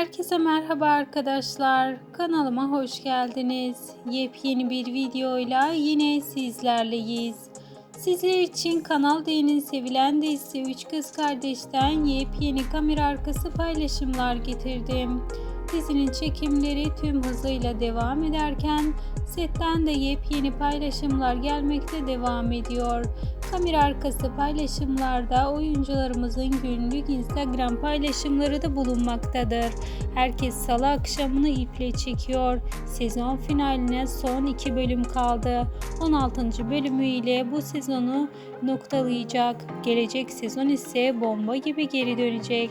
Herkese merhaba arkadaşlar. Kanalıma hoş geldiniz. Yepyeni bir videoyla yine sizlerleyiz. Sizler için Kanal D'nin sevilen dizisi Üç Kız Kardeş'ten yepyeni kamera arkası paylaşımlar getirdim. Dizinin çekimleri tüm hızıyla devam ederken setten de yepyeni paylaşımlar gelmekte devam ediyor. Kamera arkası paylaşımlarda oyuncularımızın günlük Instagram paylaşımları da bulunmaktadır. Herkes salı akşamını iple çekiyor. Sezon finaline son 2 bölüm kaldı. 16. bölümüyle bu sezonu noktalayacak. Gelecek sezon ise bomba gibi geri dönecek.